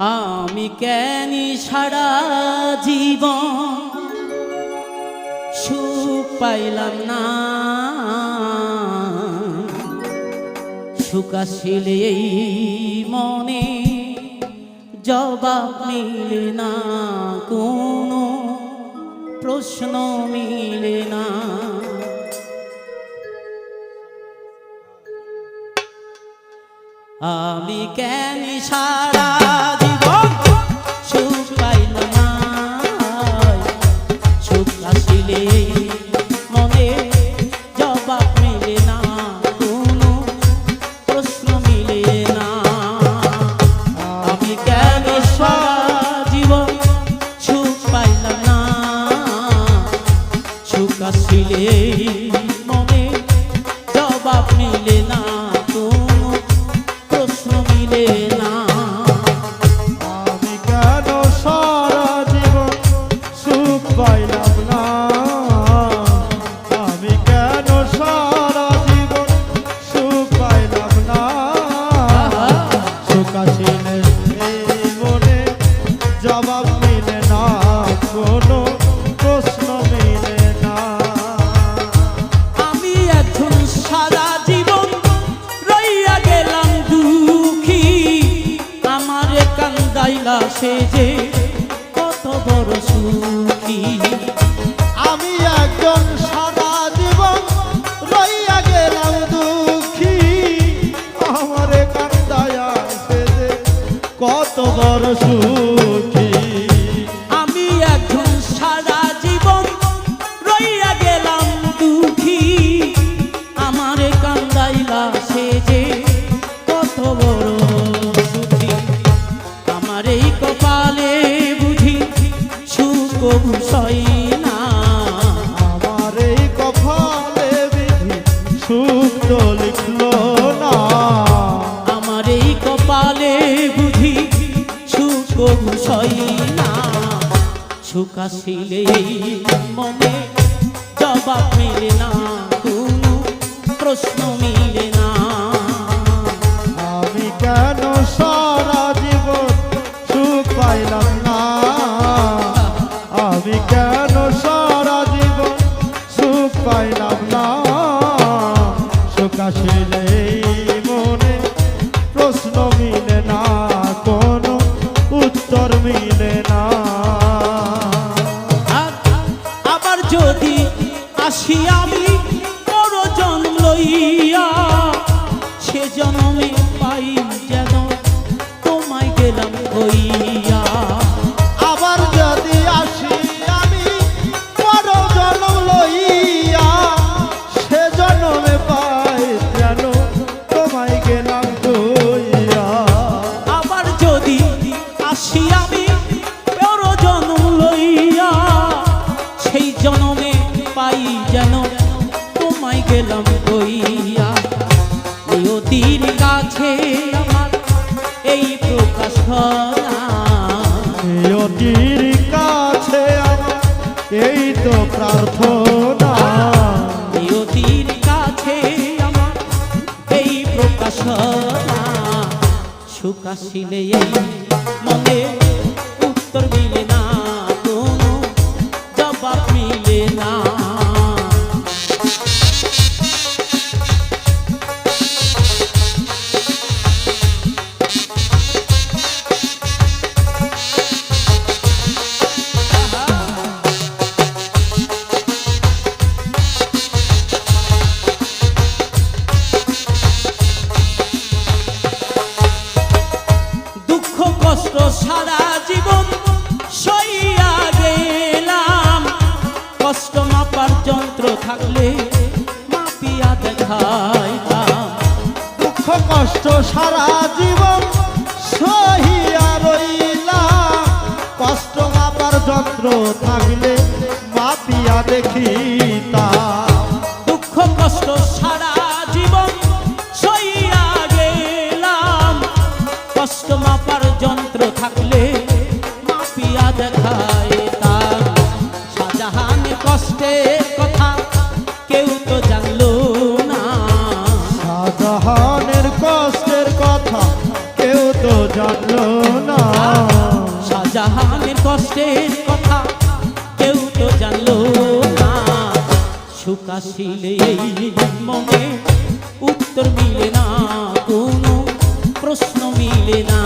আমি কেন সারা জীবন সুখ পাইলাম না? সুখ আসিলে এই মনে জবাব মিলে না, কোনো প্রশ্ন মিলে না। আমি কেন সারা মিলে না কোনো প্রশ্ন মিলে না। আমি কেন সারা জীবন সুখ পাইলাম না? আমি কেন সারা জীবন সুখ পাইলাম না? সুখ আসিলে মনে জবাব কান্দাইলা সে যে কত বড় সুখী। আমি একজন ভূষয় না। আমার এই কপালে বিধি সুখ তো লিখলো না। আমার এই কপালে বুঝি সুখ ভূষয় না। সুখ আসিলে মনে জবাব মিলে না কোনো প্রশ্ন। কোনো উত্তর মিলে না। আবার যদি আসি আমি বড় জন্ম লইয়া সে জন্মে পাই আসি আমি বড় জন্ম লইয়া। সেই জন্মে পাই যেন তোমায় গেলাম হইয়া নিয়তির কাছে আমার এই প্রকাশ নিয়তির কাছে এই তো প্রার্থনা। নিয়তির কাছে আমার এই প্রকাশনা। সুখ আসিলে এই মনে মাপার যন্ত্র থাকলে মাপিয়া দেখাইতাম। দুঃখ, কষ্ট সারা জীবন সহিয়া রইলা। কষ্ট মাপার যন্ত্র থাকলে মাপিয়া দেখিতা দুঃখ, কষ্ট সারা জীবন সইয়া গেলাম। কষ্ট মাপার যন্ত্র থাকলে মাপিয়া দেখাইতাম। যত্ন না শাহজাহানের কষ্টের কথা কেউ তো জানলো না। সুকাশিলে মনে উত্তর মিলে না, কোনো প্রশ্ন মিলে না।